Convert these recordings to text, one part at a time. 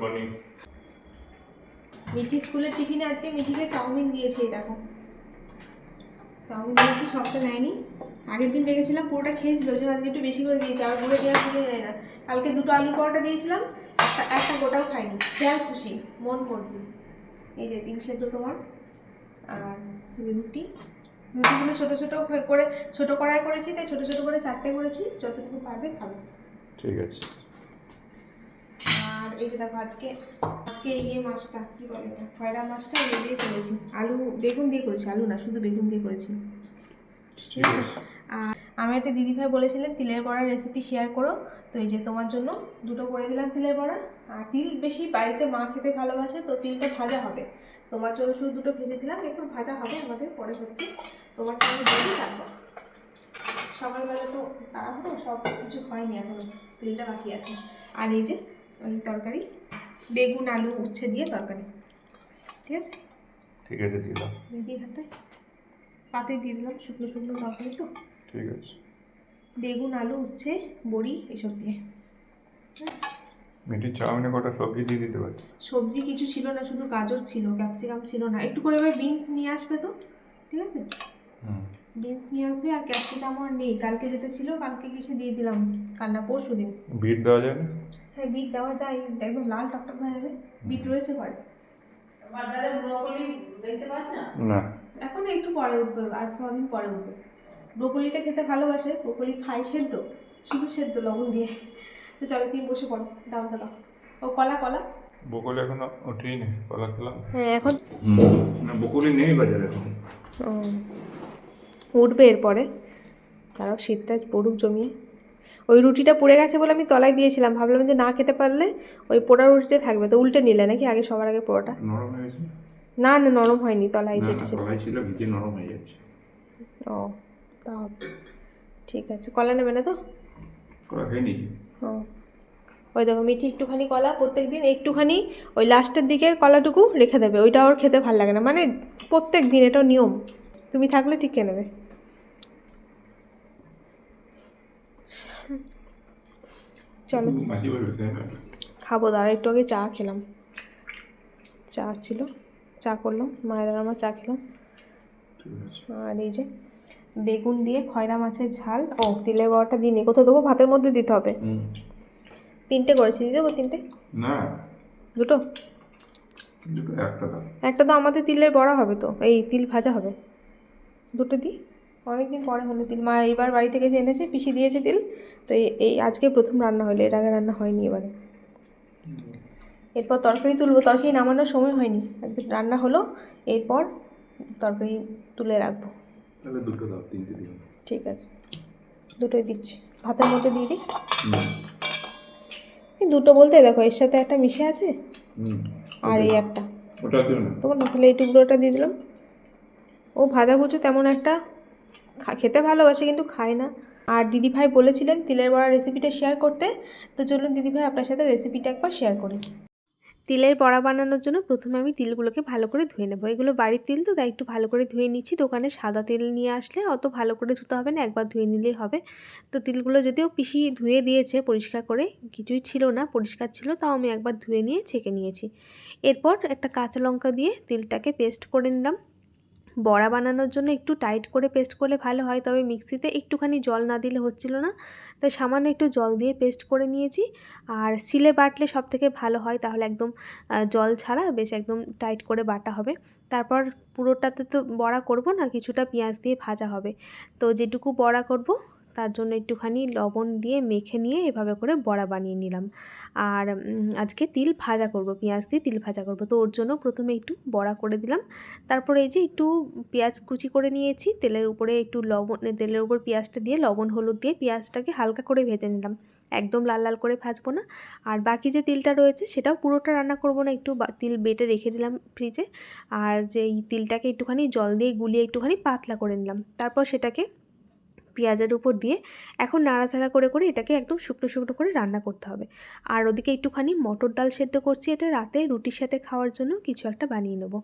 Morning Mithi স্কুলের টিফিনে আজকে মিঠিকে চাউমিন দিয়েছি দেখো। চাউমিন দিয়েছি সবটা নেয়নি। আগের দিন দেখেছিলাম পুরোটা খেয়েছিল ওই আজকে একটু বেশি করে দিয়েছি আর ঘুরে দেওয়া থেকে যায় না। কালকে দুটো আলু পরোটা দিয়েছিলাম একটা একটা গোটাও খাইনি। খেয়াল খুশি মন করছি। এই যে ডিম সেদ্ধ তোমার আর রুটি। রুটিগুলো ছোটো ছোটো করে ছোটো কড়াই করেছি তাই ছোটো ছোটো করে চারটে করেছি যতটুকু পারবে খাবে। ঠিক আছে। এই যে দেখো আজকে আজকে এই ইয়ে মাছটা কি বলে এটা? খয়রা মাছটা এই দিয়ে করেছি। আলু বেগুন দিয়ে করেছি আলু না শুধু বেগুন দিয়ে করেছি। ঠিক আছে? আর আমার একটা দিদিভাই বলেছিলেন তিলের বড়ার রেসিপি শেয়ার করো। তো এই যে তোমার জন্য দুটো করে দিলাম তিলের বড়া। আর তিল বেশি বাড়িতে মা খেতে ভালোবাসে তো তিলটা ভাজা হবে। তোমার জন্য শুধু দুটো ভেজে দিলাম একটু ভাজা হবে আমাদের পরে হচ্ছে তোমার জন্য তারপর। সকালবেলা তো তাড়াহুড়ো সব কিছু হয়নি এখনও তিলটা বাকি আছে। আর এই যে তরকারি বেগুন আলু উচ্ছে দিয়ে তরকারি। ঠিক আছে? ঠিক আছে দিলাম দিদি হাঁটায় পাতে দিয়ে দিলাম শুকনো শুকনো তরকারি তো। ঠিক আছে। বেগুন আলু উচ্ছে বড়ি এসব দিয়ে। মিষ্টি চাউমিনে কটা সবজি দিয়ে দিতে পারছি? সবজি কিছু ছিল না শুধু গাজর ছিল ক্যাপসিকাম ছিল না। একটু করে এবার বিনস নিয়ে আসবে তো? ঠিক আছে? বিনস নিয়ে আসবে আর ক্যাপসিকাম আর নেই। কালকে যেটা ছিল কালকে কিসে দিয়ে দিলাম। কাল না পরশু দিন। বিট দেওয়া যাবে? হ্যাঁ বিট দেওয়া যায়। একদম লাল টকটক হয়ে যাবে। বিট রয়েছে পরে বাজারে ব্রকলি দেখতে পাস না? না। এখন একটু পরে উঠবে। আজ কদিন পরে উঠবে। ব্রোকলিটা খেতে ভালোবাসে। ব্রোকলি খাই সেদ্ধ। শুধু সেদ্ধ লবণ দিয়ে। তো চলো তুমি বসে পড়ো। দামটা দাও। ও কলা কলা? বকুলি এখনও উঠেই নেই কলা খেলাম। হ্যাঁ এখন? না বকুলি নেই বাজারে এখন। উঠবে এরপরে। তারাও শীতটা পড়ুক জমিয়ে। ওই রুটিটা পড়ে গেছে বলে আমি তলায় দিয়েছিলাম। ভাবলাম যে না খেতে পারলে ওই পোড়া রুটিটা থাকবে। তো উল্টে নিলে নাকি আগে সবার আগে পোড়াটা? না না নরম হয়নি তলায় যেটা ছিল। ছিল নরম হয়ে যাচ্ছে। ও তা ঠিক আছে কলা নেবে না তো? কলা খেয়ে ও। ওই দেখো মিঠি একটুখানি কলা প্রত্যেক দিন একটুখানি ওই লাস্টের দিকের কলাটুকু রেখে দেবে। ওইটা ওর খেতে ভালো লাগে না। মানে প্রত্যেক দিন এটাও নিয়ম। তুমি থাকলে ঠিক খেয়ে নেবে? চলো। খাব দাঁড়া একটু আগে চা খেলাম। চা ছিল চা করলাম মায়ের আমার চা খেলাম। আর এই যে বেগুন দিয়ে খয়রা মাছের ঝাল। ও তিলের বড়াটা দিই নি কোথাও দেবো? ভাতের মধ্যে দিতে হবে। তিনটে করেছি দিয়ে দেবো তিনটে? না। দুটো? একটা তো আমাদের তিলের বড়া হবে তো এই তিল ভাজা হবে। দুটো দিই অনেকদিন পরে হলো তিল। মা এইবার বাড়ি থেকে যে এনেছে পিসি দিয়েছে তিল। তো এই এই আজকে প্রথম রান্না হলো এর আগে রান্না হয়নি এবারে। এরপর তরকারি তুলবো। তরকারি নামানোর সময় হয়নি। আজকে রান্না হলো এরপর তরকারি তুলে রাখব। ঠিক আছে। দুটোই দিচ্ছি। ভাতের মধ্যে দিয়ে দিই? এই দুটো বলতে দেখো এর সাথে একটা মিশে আছে। আর এই একটা। তোমার না তাহলে এই টুকরোটা দিয়ে দিলাম। ও ভাজা ভুজো তেমন একটা খেতে ভালোবাসে কিন্তু খায় না। আর দিদিভাই বলেছিলেন তিলের বড়া রেসিপিটা শেয়ার করতে, তো চলুন দিদিভাই আপনার সাথে রেসিপিটা একবার শেয়ার করি। তিলের বড়া বানানোর জন্য প্রথমে আমি তিলগুলোকে ভালো করে ধুয়ে নেব। এগুলো বাড়ির তিল তো, তাই একটু ভালো করে ধুয়ে নিচ্ছি। দোকানে সাদা তেল নিয়ে আসলে অত ভালো করে ধুতে হবে না, একবার ধুয়ে নিলেই হবে। তো তিলগুলো যদিও পিসি ধুয়ে দিয়েছে পরিষ্কার করে, কিছুই ছিল না, পরিষ্কার ছিল, তাও আমি একবার ধুয়ে নিয়ে ছেঁকে নিয়েছি। এরপর একটা কাঁচা লঙ্কা দিয়ে তিলটাকে পেস্ট করে নিলাম। বড়া বানানোর জন্য একটু টাইট করে পেস্ট করলে ভালো হয়, তবে মিক্সিতে একটুখানি জল না দিলে হচ্ছিল না। তাই সামান্য একটু জল দিয়ে পেস্ট করে নিয়েছি। আর শিলে বাটলে সব থেকে ভালো হয়, তাহলে একদম জল ছাড়া বেশ একদম টাইট করে বাটা হবে। তারপর পুরোটাতে তো বড়া করব না, কিছুটা পেঁয়াজ দিয়ে ভাজা হবে। তো যেটুকু বড়া করব তার জন্য একটুখানি লবণ দিয়ে মেখে নিয়ে এভাবে করে বড়া বানিয়ে নিলাম। আর আজকে তিল ভাজা করব, পেঁয়াজ দিয়ে তিল ভাজা করব। তো ওর জন্য প্রথমে একটু বড়া করে দিলাম। তারপরে এই যে একটু পেঁয়াজ কুচি করে নিয়েছি, তেলের উপরে একটু লবণ, তেলের উপর পেঁয়াজটা দিয়ে লবণ, হলুদ দিয়ে পেঁয়াজটাকে হালকা করে ভেজে নিলাম। একদম লাল লাল করে ভাজবো না। আর বাকি যে তিলটা রয়েছে সেটাও পুরোটা রান্না করব না, একটু তিল বেটে রেখে দিলাম ফ্রিজে। আর যেই তিলটাকে একটুখানি জল দিয়ে গুলিয়ে একটুখানি পাতলা করে নিলাম। তারপর সেটাকে পেঁয়াজের উপর দিয়ে এখন নাড়াচাড়া করে করে এটাকে একদম শুকনো শুকনো করে রান্না করতে হবে। আর ওদিকে একটুখানি মটর ডাল সেদ্ধ করছি এটা রাতে, রুটির সাথে খাওয়ার জন্য কিছু একটা বানিয়ে নেব।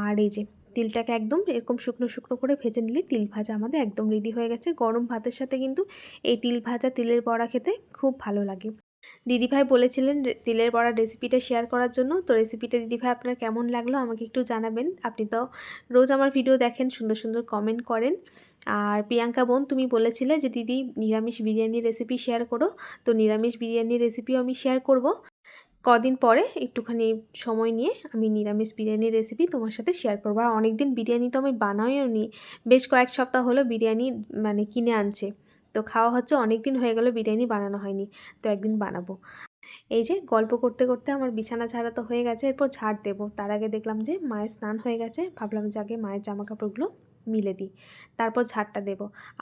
আর এই যে তিলটাকে একদম এরকম শুকনো শুকনো করে ভেজে নিলে তিল ভাজা আমাদের একদম রেডি হয়ে গেছে। গরম ভাতের সাথে কিন্তু এই তিল ভাজা, তিলের বড়া খেতে খুব ভালো লাগে। দিদিভাই বলেছিলেন তিলের বড়ার রেসিপিটা শেয়ার করার জন্য। তো রেসিপিটা দিদিভাই আপনার কেমন লাগল আমাকে একটু জানাবেন। আপনি তো রোজ আমার ভিডিও দেখেন, সুন্দর সুন্দর কমেন্ট করেন। আর প্রিয়াঙ্কা বোন, তুমি বলেছিলে যে দিদি নিরামিষ বিরিয়ানির রেসিপি শেয়ার করো। তো নিরামিষ বিরিয়ানির রেসিপিও আমি শেয়ার করব। কদিন পরে একটুখানি সময় নিয়ে আমি নিরামিষ বিরিয়ানির রেসিপি তোমার সাথে শেয়ার করব। আর অনেক দিন বিরিয়ানি তো আমি বানাইও নি বেশ কয়েক সপ্তাহ হলো বিরিয়ানি মানে কিনে আনছে। তো খাওয়া হচ্ছে অনেক দিন হয়ে গেল বিরিয়ানি বানানো হয়নি, তো একদিন বানাবো। এই যে গল্প করতে করতে আমার বিছানা ছাড়া তো হয়ে গেছে, এরপর ঝাড় দেবো। তার আগে দেখলাম যে মায়ের স্নান হয়ে গেছে, ভাবলাম যে আগে মায়ের জামা কাপড়গুলো মিলে দিই, তারপর ঝাড়টা দেব।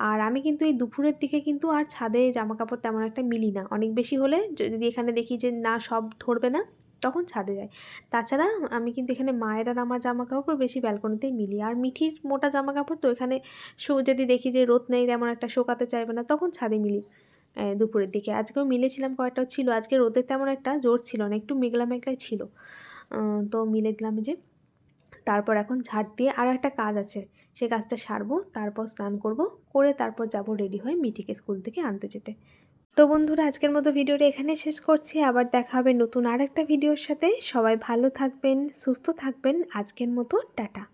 আর আমি কিন্তু এই দুপুরের দিকে কিন্তু আর ছাদে জামা কাপড় তেমন একটা মিলি না, অনেক বেশি হলে যদি এখানে দেখি যে না সব ধরবে না তখন ছাদে যাই। তাছাড়া আমি কিন্তু এখানে মায়ের আর আমার জামা কাপড় বেশি ব্যালকনিতেই মিলি। আর মিঠির মোটা জামা কাপড় তো এখানে শো, যদি দেখি যে রোদ নেই, তেমন একটা শোকাতে চাইবে না, তখন ছাদে মিলি দুপুরের দিকে। আজকেও মিলেছিলাম কয়েকটাও ছিল। আজকে রোদের তেমন একটা জোর ছিল না, একটু মেঘলা মেঘলাই ছিল। তো মিলে দিলাম যে, তারপর এখন ঝাড় দিয়ে আরও একটা কাজ আছে। সেই কাজটা সারবো, তারপর স্নান করব, করে তারপর যাব রেডি হয়ে মিঠিকে স্কুল থেকে আনতে যেতে। তো বন্ধুরা, আজকের মতো ভিডিওটা এখানে শেষ করছি। আবার দেখা হবে নতুন আর একটা ভিডিওর সাথে। সবাই ভালো থাকবেন, সুস্থ থাকবেন। আজকের মতো টাটা।